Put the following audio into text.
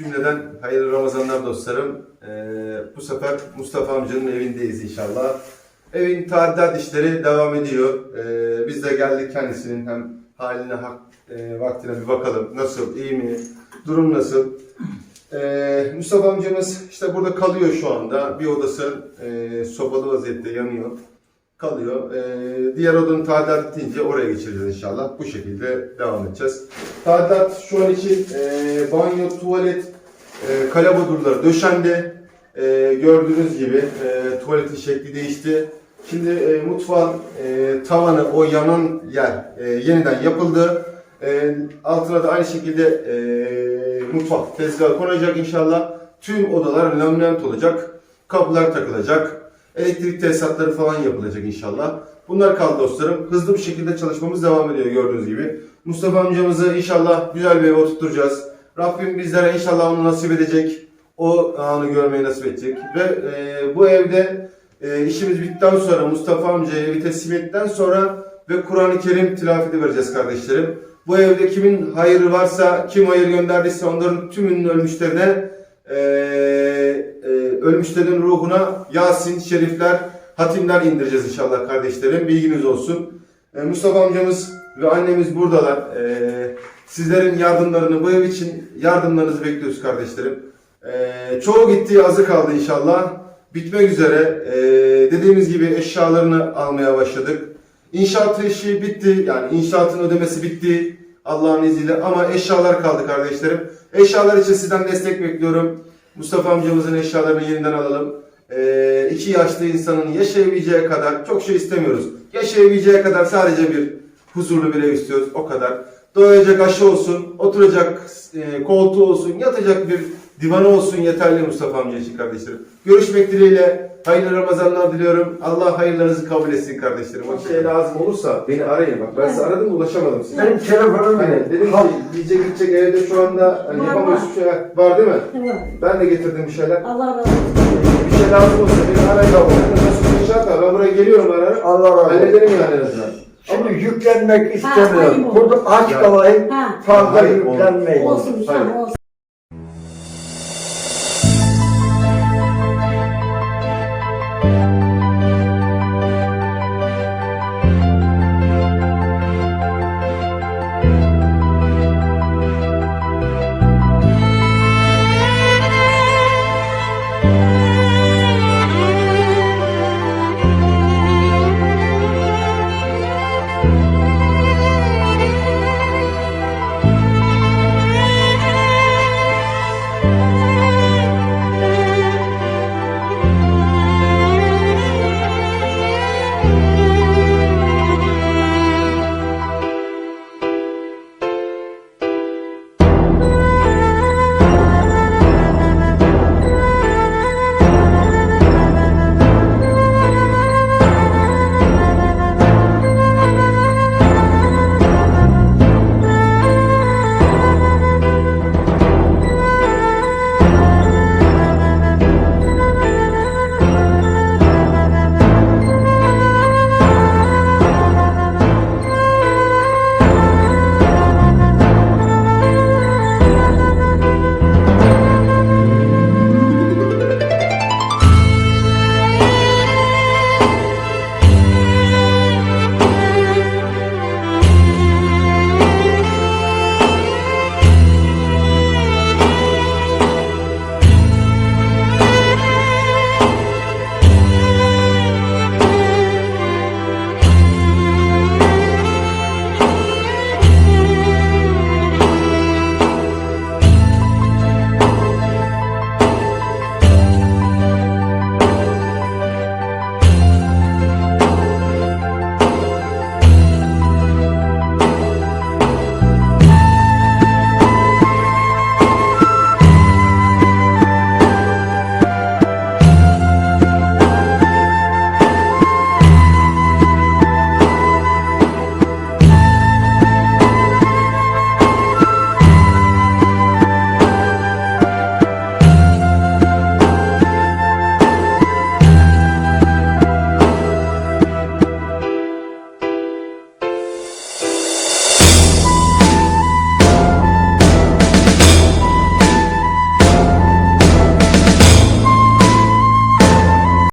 Cümleden hayırlı Ramazanlar dostlarım. Ee, bu sefer Mustafa amcanın evindeyiz inşallah. Evin tadilat işleri devam ediyor. Ee, biz de geldik kendisinin hem haline, hak, e, vaktine bir bakalım. Nasıl, iyi mi, durum nasıl? Ee, Mustafa amcamız işte burada kalıyor şu anda. Bir odası e, sobalı vaziyette yanıyor. Kalıyor. Ee, diğer odanın tadilat bitince oraya geçireceğiz inşallah. Bu şekilde devam edeceğiz. Tadilat şu an için e, banyo, tuvalet, e, kalabodurları döşendi. E, gördüğünüz gibi e, tuvaletin şekli değişti. Şimdi e, mutfağın e, tavanı, o yanan yer e, yeniden yapıldı. E, altına da aynı şekilde e, mutfak tezgahı konacak inşallah. Tüm odalar laminat olacak. Kapılar takılacak. Elektrik tesisatları falan yapılacak inşallah. Bunlar kaldı dostlarım. Hızlı bir şekilde çalışmamız devam ediyor gördüğünüz gibi. Mustafa amcamızı inşallah güzel bir eve oturtacağız. Rabbim bizlere inşallah onu nasip edecek. O anı görmeyi nasip edecek. Ve e, bu evde e, işimiz bittikten sonra Mustafa amcaya evi teslim ettikten sonra ve Kur'an-ı Kerim tilafeti vereceğiz kardeşlerim. Bu evde kimin hayırı varsa, kim hayır gönderdiyse onların tümünün ölmüşlerine e, ölmüşlerin ruhuna Yasin, şerifler, hatimler indireceğiz inşallah kardeşlerim. Bilginiz olsun. E, Mustafa amcamız ve annemiz buradalar. E, sizlerin yardımlarını bu ev için yardımlarınızı bekliyoruz kardeşlerim. E, çoğu gitti, azı kaldı inşallah. Bitmek üzere. E, dediğimiz gibi eşyalarını almaya başladık. İnşaat işi bitti. Yani inşaatın ödemesi bitti. Allah'ın izniyle ama eşyalar kaldı kardeşlerim. Eşyalar için sizden destek bekliyorum. Mustafa amcamızın eşyalarını yeniden alalım. Ee, iki yaşlı insanın yaşayabileceği kadar çok şey istemiyoruz. Yaşayabileceği kadar sadece bir huzurlu bir ev istiyoruz. O kadar. Doyacak aşı olsun, oturacak e, koltuğu olsun, yatacak bir divanı olsun yeterli Mustafa amca için kardeşlerim. Görüşmek dileğiyle. Hayırlı Ramazanlar diliyorum. Allah hayırlarınızı kabul etsin kardeşlerim. O şey lazım olursa beni arayın. Bak ben size aradım ulaşamadım size. Benim telefonum Hani dedim ki yiyecek içecek evde şu anda hani Var, var. bir şeyler var değil mi? Evet. Ben de getirdim bir şeyler. Allah razı olsun. Bir şey lazım olsa beni arayın abi. Nasıl inşaat var? Ben buraya geliyorum ararım. Allah razı olsun. Hallederim yani en azından. Şimdi yüklenmek istemiyorum. oldu. Burada aç Ya. kalayım. Ha. Fazla Hayır, yüklenmeyin. Olsun, Hayır. tamam olsun.